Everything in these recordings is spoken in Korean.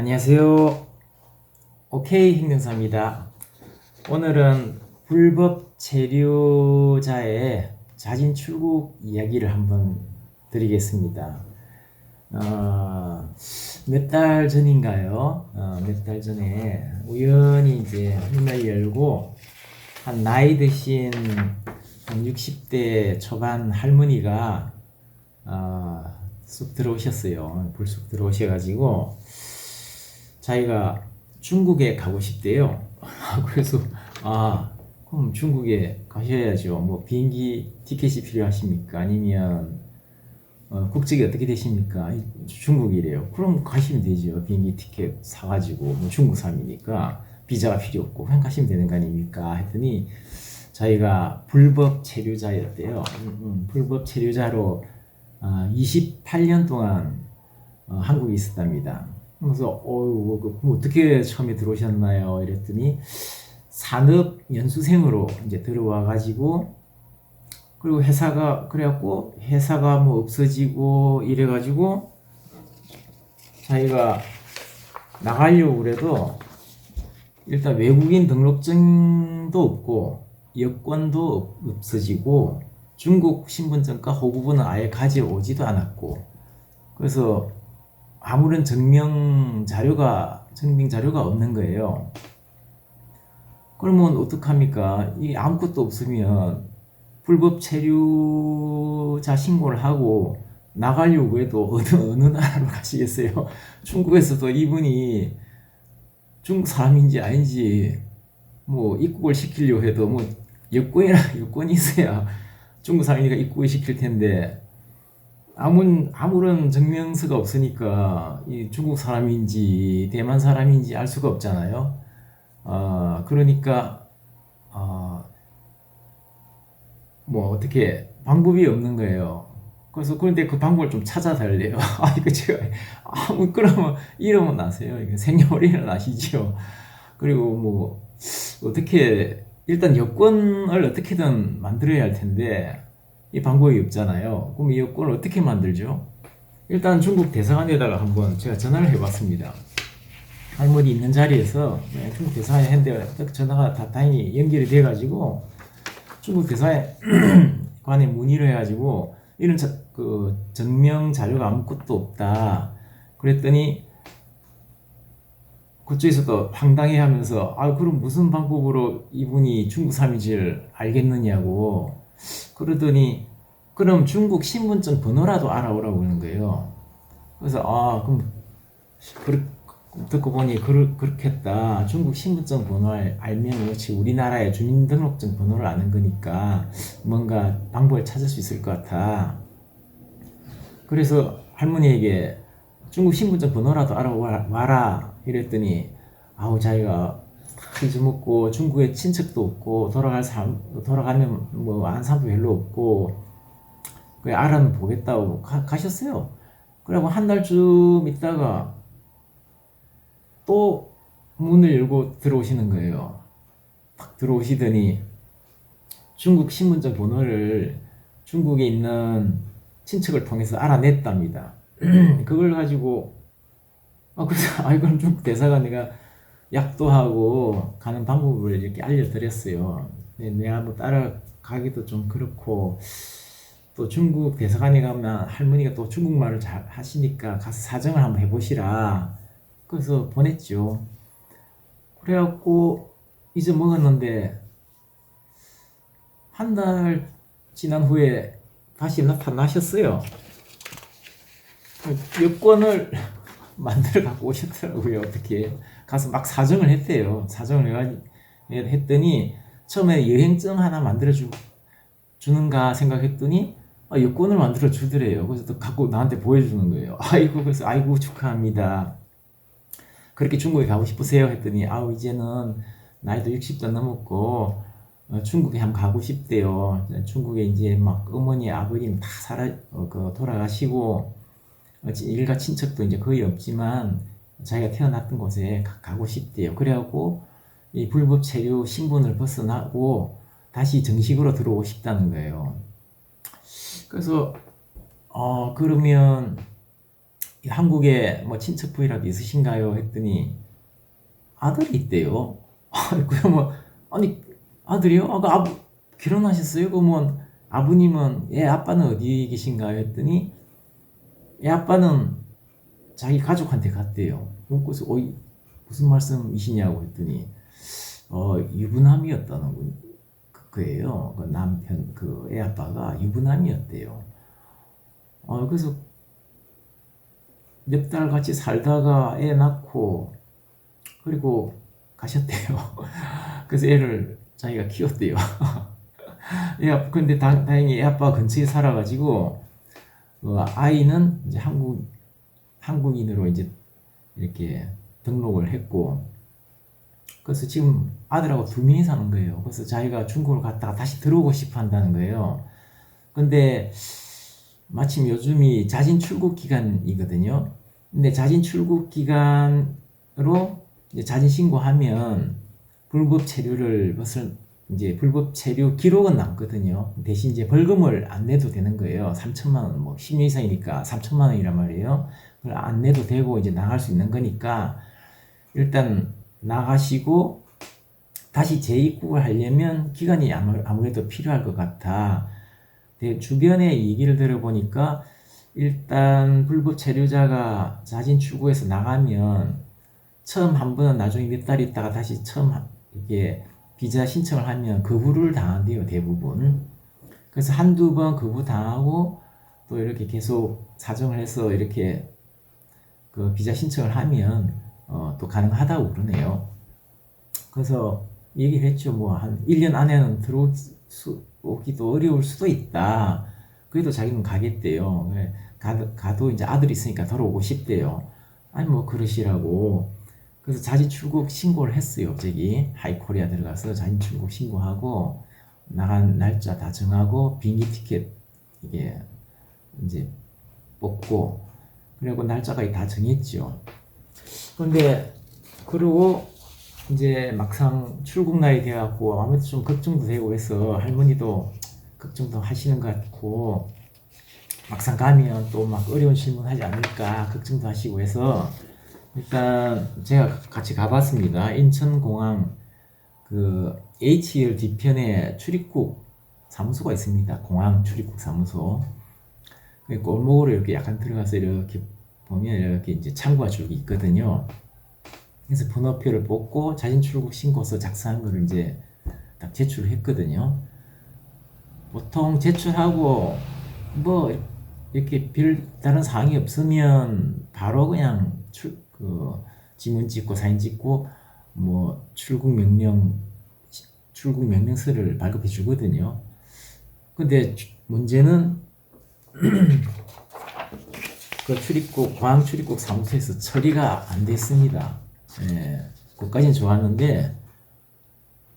안녕하세요. 오케이 행정사입니다. 오늘은 불법 체류자의 자진 출국 이야기를 한번 드리겠습니다. 어, 몇 달 전인가요? 어, 몇 달 전에 우연히 이제 문을 열고 한 나이 드신 한 60대 초반 할머니가 어, 쑥 들어오셨어요. 불쑥 들어오셔가지고 자기가 중국에 가고 싶대요. 그래서 아 그럼 중국에 가셔야죠. 뭐 비행기 티켓이 필요하십니까? 아니면 어, 국적이 어떻게 되십니까? 이 중국이래요. 그럼 가시면 되죠. 비행기 티켓 사가지고 뭐 중국 사람이니까 비자가 필요 없고 그냥 가시면 되는 거 아닙니까? 했더니 자기가 불법 체류자였대요. 음, 음, 불법 체류자로 아, 28년 동안 어, 한국에 있었답니다. 그래서 어유 그 어떻게 처음에 들어오셨나요? 이랬더니 산업 연수생으로 이제 들어와 가지고 그리고 회사가 그래갖고 회사가 뭐 없어지고 이래 가지고 자기가 나가려고 그래도 일단 외국인 등록증도 없고 여권도 없어지고 중국 신분증과 호구부는 아예 가져오지도 않았고 그래서 아무런 증명 자료가 증명 자료가 없는 거예요. 그러면 어떡합니까? 이 아무것도 없으면 불법 체류자 신고를 하고 나가려고 해도 어느 어느 나라로 가시겠어요? 중국에서도 이분이 중국 사람인지 아닌지 뭐 입국을 시키려고 해도 뭐 여권이라 여권이 있어야 중국 사람이니까 입국을 시킬 텐데 아무 아무런 증명서가 없으니까 이 중국 사람인지 대만 사람인지 알 수가 없잖아요. 아 그러니까 아, 뭐 어떻게 방법이 없는 거예요. 그래서 그런데 그 방법을 좀 찾아달래요. 아 이거 제가 아무 그러면 이러면 아세요. 생년월일은 아시죠. 그리고 뭐 어떻게 일단 여권을 어떻게든 만들어야 할 텐데 이 방법이 없잖아요. 그럼 이 여권을 어떻게 만들죠? 일단 중국 대사관에다가 한번 제가 전화를 해봤습니다. 할머니 있는 자리에서 네, 중국 대사관에 했는데 딱 전화가 다 다행히 연결이 돼가지고 중국 대사관에 문의를 해가지고 이런 자, 그 증명 자료가 아무것도 없다. 그랬더니 그쪽에서도 황당해 하면서 아 그럼 무슨 방법으로 이분이 중국 사람인지를 알겠느냐고 그러더니 그럼 중국 신분증 번호라도 알아오라고 그러는 거예요. 그래서 아 그럼 듣고 보니 그렇, 그렇겠다. 중국 신분증 번호를 알면 그렇지 우리나라의 주민등록증 번호를 아는 거니까 뭔가 방법을 찾을 수 있을 것 같아. 그래서 할머니에게 중국 신분증 번호라도 알아와라 이랬더니 아우 자기가 다 잊어먹고 중국에 친척도 없고 돌아갈 사람 돌아가면 뭐 아는 사람도 별로 없고 그 알아는 보겠다고 가, 가셨어요. 그리고 한 달쯤 있다가 또 문을 열고 들어오시는 거예요. 딱 들어오시더니 중국 신분증 번호를 중국에 있는 친척을 통해서 알아냈답니다. 그걸 가지고 아 그래서 아 이건 중국 대사가 내가 약도 하고 가는 방법을 이렇게 알려드렸어요. 네, 내가 뭐 따라가기도 좀 그렇고 또 중국 대사관에 가면 할머니가 또 중국말을 잘 하시니까 가서 사정을 한번 해보시라. 그래서 보냈죠. 그래갖고 잊어먹었는데 한 달 지난 후에 다시 나타나셨어요. 여권을 만들어 갖고 오셨더라고요. 어떻게 가서 막 사정을 했대요. 사정을 했더니 처음에 여행증 하나 만들어 주, 주는가 생각했더니 아, 여권을 만들어 주더래요. 그래서 또 갖고 나한테 보여주는 거예요. 아이고 그래서 아이고 축하합니다. 그렇게 중국에 가고 싶으세요? 했더니 아우 이제는 나이도 60도 넘었고 어, 중국에 한번 가고 싶대요. 중국에 이제 막 어머니 아버님 다 살아 어, 그 돌아가시고 어, 일가 친척도 이제 거의 없지만 자기가 태어났던 곳에 가, 고 싶대요. 그래갖고 이 불법 체류 신분을 벗어나고 다시 정식으로 들어오고 싶다는 거예요. 그래서 어 그러면 한국에 뭐 친척 부이라도 있으신가요? 했더니 아들이 있대요. 그러면 아니 아들이요? 아까 아부 결혼하셨어요? 그러면 아버님은 예 아빠는 어디 계신가요? 했더니 예 아빠는 자기 가족한테 갔대요. 그래서 어이 무슨 말씀이시냐고 했더니 어 유부남이었다는 거- 그- 거예요. 그 남편 그 애 아빠가 유부남이었대요. 어 그래서 몇 달 같이 살다가 애 낳고 그리고 가셨대요. 그래서 애를 자기가 키웠대요. 애 근데 다, 다행히 애 아빠 근처에 살아가지고 그 아이는 이제 한국 한국인으로 이제 이렇게 등록을 했고 그래서 지금 아들하고 두 명이 사는 거예요. 그래서 자기가 중국을 갔다가 다시 들어오고 싶어 한다는 거예요. 근데 마침 요즘이 자진 출국 기간이거든요. 근데 자진 출국 기간으로 자진 신고하면 불법 체류를 것을 이제 불법 체류 기록은 남거든요. 대신 이제 벌금을 안 내도 되는 거예요. 3천만 원, 뭐 10년 이상이니까 3천만 원이란 말이에요. 그걸 안 내도 되고 이제 나갈 수 있는 거니까 일단 나가시고 다시 재입국을 하려면 기간이 아무- 아무래도 필요할 것 같아. 내 주변에 얘기를 들어보니까 일단 불법 체류자가 자진 출국해서 나가면 처음 한 번은 나중에 몇 달 있다가 다시 처음 하- 이게 비자 신청을 하면 거부를 당한대요 대부분. 그래서 한두 번 거부 당하고 또 이렇게 계속 사정을 해서 이렇게 그 비자 신청을 하면 어, 또 가능하다고 그러네요. 그래서 얘기를 했죠. 뭐 한 1년 안에는 들어올 수 오기도 어려울 수도 있다. 그래도 자기는 가겠대요. 예, 가, 가도 이제 아들이 있으니까 돌아오고 싶대요. 아니 뭐 그러시라고. 그래서 자진 출국 신고를 했어요. 갑자기 하이코리아 들어가서 자진 출국 신고하고 나간 날짜 다 정하고 비행기 티켓 이게 이제 뽑고 그리고 날짜가 다 정했죠. 근데 그러고 이제 막상 출국 날이 돼갖고 아무래도 좀 걱정도 되고 해서 할머니도 걱정도 하시는 것 같고 막상 가면 또 막 어려운 질문 하지 않을까 걱정도 하시고 해서 일단 제가 같이 가봤습니다. 인천공항 그 HL 뒤편에 출입국 사무소가 있습니다. 공항 출입국 사무소. 그 골목으로 이렇게 약간 들어가서 이렇게 보면 이렇게 이제 창구가 쭉 있거든요. 그래서 번호표를 뽑고 자진 출국 신고서 작성한 거를 이제 딱 제출을 했거든요. 보통 제출하고 뭐 이렇게 별 다른 사항이 없으면 바로 그냥 출, 그 지문 찍고 사진 찍고 뭐 출국 명령 출국 명령서를 발급해 주거든요. 근데 주- 문제는 그 출입국 공항 출입국 사무소에서 처리가 안 됐습니다. 예, 그까지는 좋았는데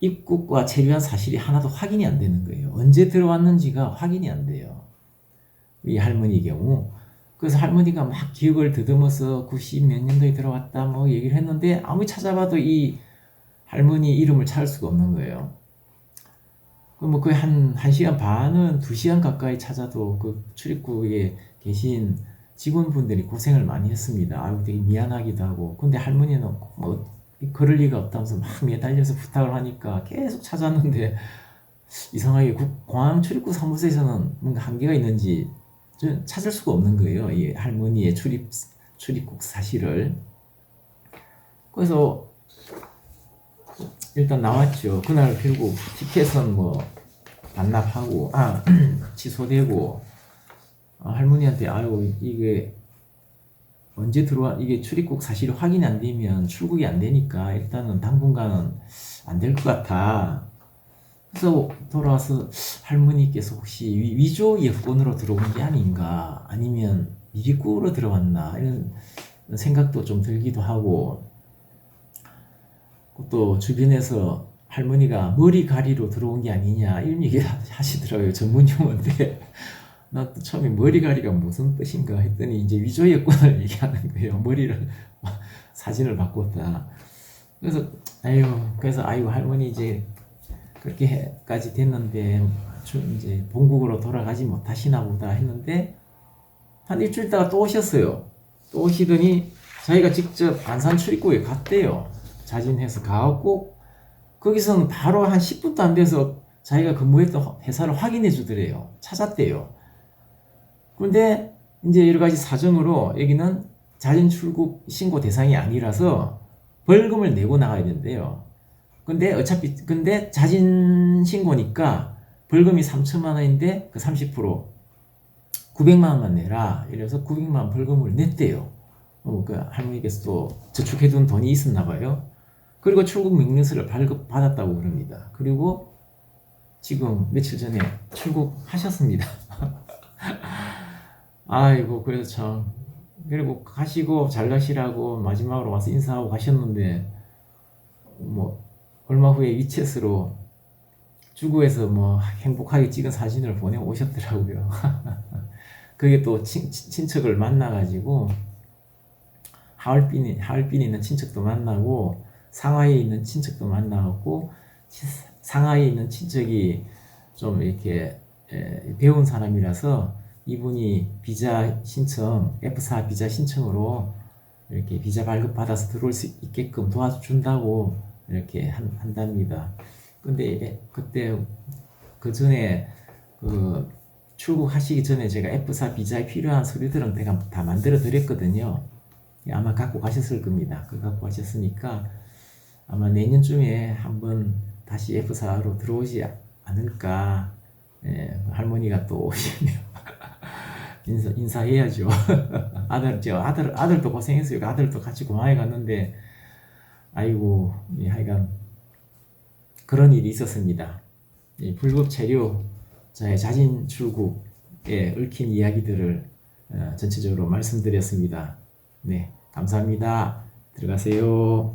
입국과 체류한 사실이 하나도 확인이 안 되는 거예요. 언제 들어왔는지가 확인이 안 돼요. 이 할머니 경우. 그래서 할머니가 막 기억을 더듬어서 90 몇 년도에 들어왔다 뭐 얘기를 했는데 아무리 찾아봐도 이 할머니 이름을 찾을 수가 없는 거예요. 그뭐 거의 한, 한 시간 반은 두 시간 가까이 찾아도 그 출입국에 계신 직원분들이 고생을 많이 했습니다. 아유, 되게 미안하기도 하고. 근데 할머니는 뭐, 그럴 리가 없다면서 막 매달려서 부탁을 하니까 계속 찾았는데, 이상하게 국- 공항 출입국 사무소에서는 뭔가 한계가 있는지 좀 찾을 수가 없는 거예요. 이 할머니의 출입, 출입국 사실을. 그래서 일단 나왔죠. 그날 결국 티켓은 뭐 반납하고, 아, 취소되고, 아, 할머니한테 아유 이게 언제 들어와 이게 출입국 사실이 확인이 안 되면 출국이 안 되니까 일단은 당분간은 안 될 것 같아. 그래서 돌아와서 할머니께서 혹시 위- 위조 여권으로 들어온 게 아닌가? 아니면 미리국으로 들어왔나? 이런 생각도 좀 들기도 하고. 또 주변에서 할머니가 머리 가리로 들어온 게 아니냐? 이런 얘기 하시더라고요 전문 용어인데. 나 또 처음에 머리 가리가 무슨 뜻인가 했더니 이제 위조 여권을 얘기하는 거예요. 머리를 사진을 바꿨다. 그래서 아유 그래서 아유 할머니 이제 그렇게까지 됐는데 좀 이제 본국으로 돌아가지 못하시나 보다 했는데 한 일주일 있다가 또 오셨어요. 또 오시더니 자기가 직접 안산 출입구에 갔대요. 자진해서 가고 거기서는 바로 한 10분도 안 돼서 자기가 근무했던 회사를 확인해 주더래요. 찾았대요. 근데 이제 여러 가지 사정으로 여기는 자진 출국 신고 대상이 아니라서 벌금을 내고 나가야 된대요. 근데 어차피 근데 자진 신고니까 벌금이 3천만 원인데 그 30% 900만 원만 내라. 이래서 900만 원 벌금을 냈대요. 어, 그 할머니께서 또 저축해둔 돈이 있었나 봐요. 그리고 출국 명령서를 발급받았다고 그럽니다. 그리고 지금 며칠 전에 출국하셨습니다. 아이고 그래서 참 그리고 가시고 잘 가시라고 마지막으로 와서 인사하고 가셨는데 뭐 얼마 후에 위챗으로 주구에서 뭐 행복하게 찍은 사진을 보내 오셨더라고요. 그게 또 친, 친척을 만나가지고 하얼빈에 하얼빈에 있는 친척도 만나고 상하이에 있는 친척도 만나고 치- 상하이에 있는 친척이 좀 이렇게 에, 배운 사람이라서 이분이 비자 신청 F4 비자 신청으로 이렇게 비자 발급 받아서 들어올 수 있게끔 도와준다고 이렇게 한, 한답니다. 근데 그때 그 전에 그 출국하시기 전에 제가 F4 비자에 필요한 서류들은 제가 다 만들어 드렸거든요. 아마 갖고 가셨을 겁니다. 그 갖고 가셨으니까 아마 내년쯤에 한번 다시 F4로 들어오지 않을까. 예, 할머니가 또 오시면 인사 인사해야죠. 아들 저 아들 아들도 고생했어요. 그 아들도 같이 공항에 갔는데 아이고 예, 하여간 그런 일이 있었습니다. 이 불법 체류 저의 자진 출국에 얽힌 이야기들을 어, 전체적으로 말씀드렸습니다. 네, 감사합니다. 들어가세요.